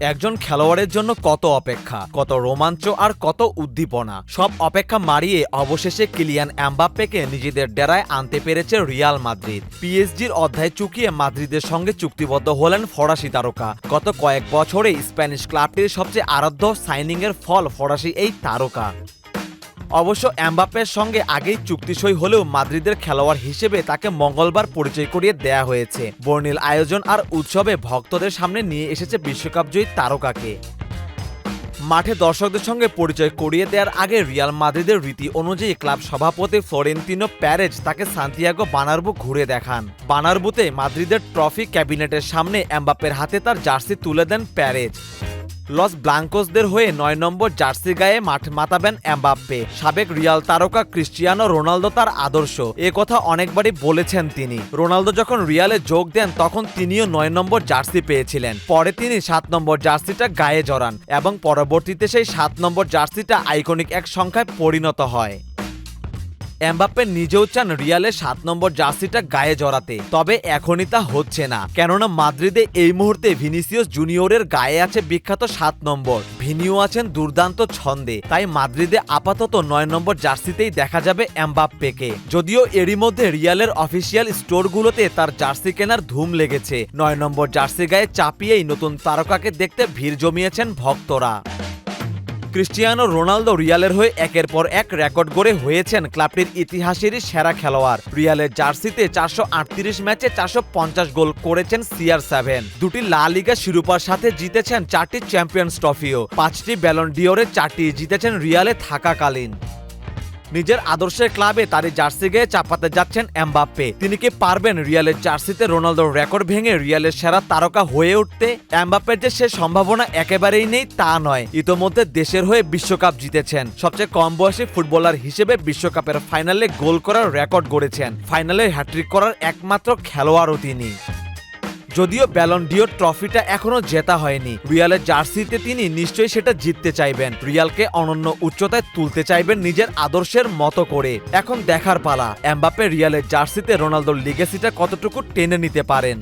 একজন খেলোয়াড়ের জন্য কত অপেক্ষা, কত রোমাঞ্চ আর কত উদ্দীপনা। সব অপেক্ষা মারিয়ে অবশেষে কিলিয়ান অ্যাম্বাপ্পেকে নিজেদের ডেরায় আনতে পেরেছে রিয়াল মাদ্রিদ। পিএসজির অধ্যায় চুকিয়ে মাদ্রিদের সঙ্গে চুক্তিবদ্ধ হলেন ফরাসি তারকা। গত কয়েক বছরে স্প্যানিশ ক্লাবটির সবচেয়ে আরাধ্য সাইনিংয়ের ফল ফরাসি এই তারকা। অবশ্য এমবাপ্পের সঙ্গে আগেই চুক্তি সই হলেও মাদ্রিদের খেলোয়াড় হিসেবে তাকে মঙ্গলবার পরিচয় করিয়ে দেয়া হয়েছে। বর্ণিল আয়োজন আর উৎসবে ভক্তদের সামনে নিয়ে এসেছে বিশ্বকাপজয়ী তারকাকে। মাঠে দর্শকদের সঙ্গে পরিচয় করিয়ে দেওয়ার আগে রিয়াল মাদ্রিদের রীতি অনুযায়ী ক্লাব সভাপতি ফ্লোরেন্তিনো প্যারেজ তাকে সান্তিয়াগো বানারবু ঘুরে দেখান। বানারবুতে মাদ্রিদের ট্রফি ক্যাবিনেটের সামনে এমবাপ্পের হাতে তার জার্সি তুলে দেন প্যারেজ। লস ব্লাঙ্কোসদের হয়ে নয় নম্বর জার্সি গায়ে মাঠ মাতাবেন এমবাপ্পে। সাবেক রিয়াল তারকা ক্রিস্টিয়ানো রোনালদো তার আদর্শ। এ কথা অনেকবারই বলেছেন তিনি। রোনালদো যখন রিয়ালে যোগ দেন, তখন তিনিও নয় নম্বর জার্সি পেয়েছিলেন। পরে তিনি সাত নম্বর জার্সিটা গায়ে জড়ান এবং পরবর্তীতে সেই সাত নম্বর জার্সিটা আইকনিক এক সংখ্যায় পরিণত হয়। এমবাপ্পে নিজেও চান রিয়ালের সাত নম্বর জার্সিটা গায়ে জড়াতে। তবে এখনই তা হচ্ছে না। কেননা মাদ্রিদে এই মুহূর্তে ভিনিসিয়াস জুনিয়রের গায়ে আছে বিখ্যাত সাত নম্বর। ভিনিও আছেন দুর্দান্ত ছন্দে। তাই মাদ্রিদে আপাতত নয় নম্বর জার্সিতেই দেখা যাবে এমবাপ্পেকে। যদিও এরই মধ্যে রিয়ালের অফিসিয়াল স্টোরগুলোতে তার জার্সি কেনার ধুম লেগেছে। নয় নম্বর জার্সি গায়ে চাপিয়েই নতুন তারকাকে দেখতে ভিড় জমিয়েছেন ভক্তরা। ক্রিস্টিয়ানো রোনালদো রিয়ালের হয়ে একের পর এক রেকর্ড গড়ে হয়েছেন ক্লাবটির ইতিহাসেরই সেরা খেলোয়াড়। রিয়ালের জার্সিতে চারশো আটত্রিশ ম্যাচে চারশো পঞ্চাশ গোল করেছেন সিআর সেভেন। দুটি লা লিগা শিরোপার সাথে জিতেছেন চারটি চ্যাম্পিয়ন্স ট্রফিও। পাঁচটি ব্যালন ডিওরে চারটি জিতেছেন রিয়ালে থাকাকালীন। নিজের আদর্শের ক্লাবে তারই জার্সি গেয়ে চাপাতে যাচ্ছেন এমবাপ্পে। তিনি কি পারবেন রিয়ালের জার্সিতে রোনালদোর রেকর্ড ভেঙে রিয়ালের সেরা তারকা হয়ে উঠতে? এমবাপ্পের যে সে সম্ভাবনা একেবারেই নেই, তা নয়। ইতোমধ্যে দেশের হয়ে বিশ্বকাপ জিতেছেন। সবচেয়ে কম বয়সী ফুটবলার হিসেবে বিশ্বকাপের ফাইনালে গোল করার রেকর্ড গড়েছেন। ফাইনালে হ্যাট্রিক করার একমাত্র খেলোয়াড়ও তিনি। যদিও ব্যালন ডিও ট্রফিটা এখনও জেতা হয়নি। রিয়ালের জার্সিতে তিনি নিশ্চয়ই সেটা জিততে চাইবেন। রিয়ালকে অনন্য উচ্চতায় তুলতে চাইবেন নিজের আদর্শের মতো করে। এখন দেখার পালা। এমবাপে রিয়ালের জার্সিতে রোনালদোর লিগেসিটা কতটুকু টেনে নিতে পারেন?